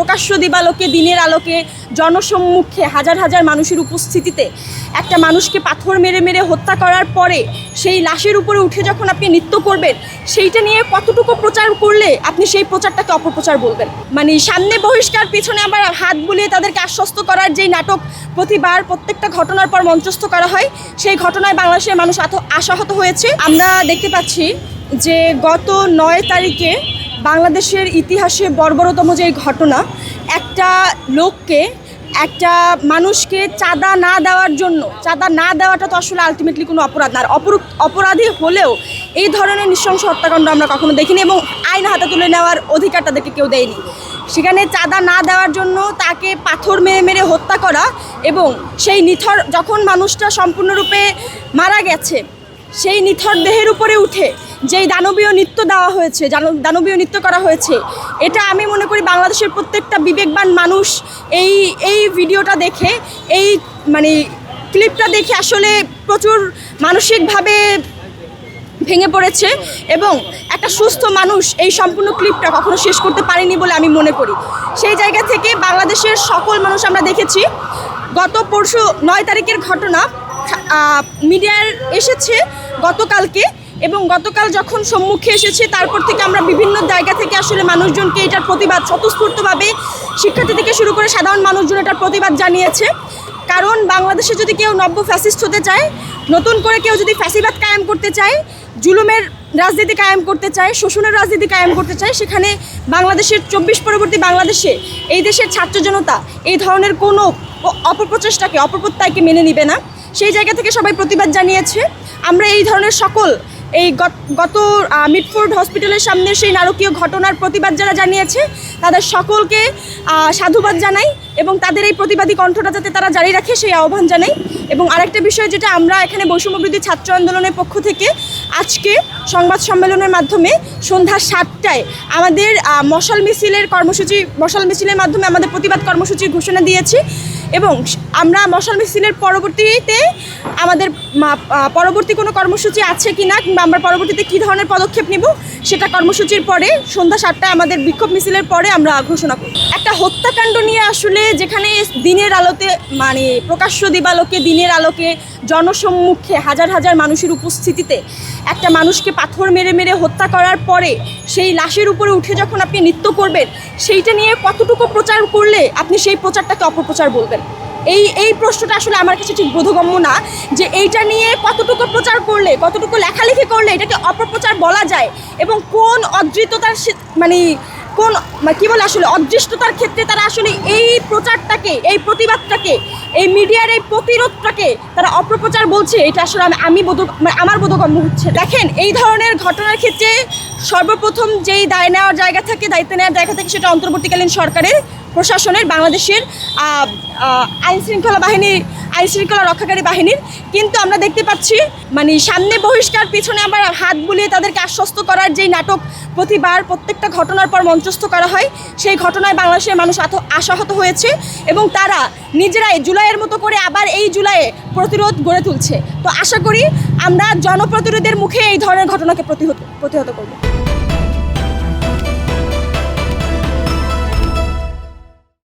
প্রকাশ্য দিবালোকে, দিনের আলোকে, জনসম্মুখে হাজার হাজার মানুষের উপস্থিতিতে একটা মানুষকে পাথর মেরে মেরে হত্যা করার পরে সেই লাশের উপরে উঠে যখন আপনি নৃত্য করবেন, সেইটা নিয়ে কতটুকু প্রচার করলে আপনি সেই প্রচারটাকে অপপ্রচার বলবেন? মানে সামনে বহিষ্কার, পিছনে আবার হাত বুলিয়ে তাদেরকে আশ্বস্ত করার যেই নাটক প্রতিবার প্রত্যেকটা ঘটনার পর মঞ্চস্থ করা হয়, সেই ঘটনায় বাংলাদেশের মানুষ আশাহত হয়েছে। আমরা দেখতে পাচ্ছি যে গত নয় তারিখে বাংলাদেশের ইতিহাসে বর্বরতম যে ঘটনা, একটা লোককে, একটা মানুষকে চাঁদা না দেওয়ার জন্য, চাঁদা না দেওয়াটা তো আসলে আলটিমেটলি কোনো অপরাধ না। আর অপরাধী হলেও এই ধরনের নৃশংস হত্যাকাণ্ড আমরা কখনো দেখিনি এবং আইন হাতে তুলে নেওয়ার অধিকার তাদেরকে কেউ দেয়নি। সেখানে চাঁদা না দেওয়ার জন্য তাকে পাথর মেরে মেরে হত্যা করা এবং সেই নিথর, যখন মানুষটা সম্পূর্ণরূপে মারা গেছে, সেই নিথর দেহের উপরে উঠে যেই দানবীয় নৃত্য দেওয়া হয়েছে দানবীয় নৃত্য করা হয়েছে, এটা আমি মনে করি বাংলাদেশের প্রত্যেকটা বিবেকবান মানুষ এই এই ভিডিওটা দেখে, এই মানে ক্লিপটা দেখে আসলে প্রচুর মানসিকভাবে ভেঙে পড়েছে এবং একটা সুস্থ মানুষ এই সম্পূর্ণ ক্লিপটা কখনো শেষ করতে পারেনি বলে আমি মনে করি। সেই জায়গা থেকে বাংলাদেশের সকল মানুষ আমরা দেখেছি, গত পরশু নয় তারিখের ঘটনা মিডিয়ার এসেছে গতকালকে। এবং গতকাল যখন সম্মুখে এসেছে, তারপর থেকে আমরা বিভিন্ন জায়গা থেকে আসলে মানুষজনকে এটার প্রতিবাদ, স্বতঃস্ফূর্তভাবে শিক্ষার্থী থেকে শুরু করে সাধারণ মানুষজন এটার প্রতিবাদ জানিয়েছে। কারণ বাংলাদেশে যদি কেউ নব্য ফ্যাসিস্ট হতে চায়, নতুন করে কেউ যদি ফ্যাসিবাদ কায়েম করতে চায়, জুলুমের রাজনীতি কায়েম করতে চায়, শোষণের রাজনীতি কায়েম করতে চায়, সেখানে বাংলাদেশের চব্বিশ পরবর্তী বাংলাদেশে, এই দেশের ছাত্র জনতা এই ধরনের কোনো অপপ্রচেষ্টাকে, অপপ্রত্যয়কে মেনে নিবে না। সেই জায়গা থেকে সবাই প্রতিবাদ জানিয়েছে। আমরা এই ধরনের সকল এই গত- মিটফোর্ড হসপিটালের সামনে সেই নারকীয় ঘটনার প্রতিবাদ যারা জানিয়েছে, তাদের সকলকে সাধুবাদ জানাই এবং তাদের এই প্রতিবাদী কণ্ঠটা যাতে তারা জারি রাখে সেই আহ্বান জানাই। এবং আরেকটা বিষয় যেটা আমরা এখানে বৈষম্যবৃদ্ধি ছাত্র আন্দোলনের পক্ষ থেকে আজকে সংবাদ সম্মেলনের মাধ্যমে সন্ধ্যা সাতটায় আমাদের মশাল মিছিলের কর্মসূচি, মশাল মিছিলের মাধ্যমে আমাদের প্রতিবাদ কর্মসূচির ঘোষণা দিয়েছি। এবং আমরা মশাল মিছিলের পরবর্তীতে আমাদের পরবর্তী কোনো কর্মসূচি আছে কি না কিংবা আমরা পরবর্তীতে কী ধরনের পদক্ষেপ নেব, সেটা কর্মসূচির পরে সন্ধ্যা সাতটায় আমাদের বিক্ষোভ মিছিলের পরে আমরা ঘোষণা করব। একটা হত্যাকাণ্ড নিয়ে আসলে যেখানে দিনের আলোতে মানে প্রকাশ্য দিবালোকে, দিনের আলোকে, জনসম্মুখে হাজার হাজার মানুষের উপস্থিতিতে একটা মানুষকে পাথর মেরে মেরে হত্যা করার পরে সেই লাশের উপরে উঠে যখন আপনি নৃত্য করবেন, সেইটা নিয়ে কতটুকু প্রচার করলে আপনি সেই প্রচারটাকে অপপ্রচার বলবেন? এই এই প্রশ্নটা আসলে আমার কাছে ঠিক বোধগম্য না যে এইটা নিয়ে কতটুকু প্রচার করলে, কতটুকু লেখালেখি করলে এটাকে অপপ্রচার বলা যায় এবং কোন অদৃততার মানে কোন মানে কি বলে আসলে অদৃষ্টতার ক্ষেত্রে তারা আসলে এই প্রচারটাকে এই প্রতিবাদটাকে এই মিডিয়ার এই প্রতিরোধটাকে তারা অপপ্রচার বলছে এটা আসলে আমি আমি বোধ মানে আমার বোধগম্য হচ্ছে। দেখেন এই ধরনের ঘটনার ক্ষেত্রে সর্বপ্রথম যেই দায় নেওয়ার জায়গা থাকে দায়িত্ব নেওয়ার জায়গা থাকে সেটা অন্তর্বর্তীকালীন সরকারের প্রশাসনের বাংলাদেশের আহ, আহ, আইন শৃঙ্খলা বাহিনীর আইন শৃঙ্খলা রক্ষাকারী বাহিনীর, কিন্তু আমরা দেখতে পাচ্ছি মানে সামনে বহিষ্কার, পিছনে আবার হাত বুলিয়ে তাদেরকে আশ্বস্ত করার যেই নাটক প্রতিবার প্রত্যেকটা ঘটনার পর মঞ্চস্থ করা হয়, সেই ঘটনায় বাংলাদেশের মানুষ আশাহত হয়েছে এবং তারা নিজেরাই জুলাইয়ের মতো করে আবার এই জুলাইয়ে প্রতিরোধ গড়ে তুলছে। তো আশা করি আমরা জনপ্রতিরোধের মুখে এই ধরনের ঘটনাকে প্রতিহত প্রতিহত করব।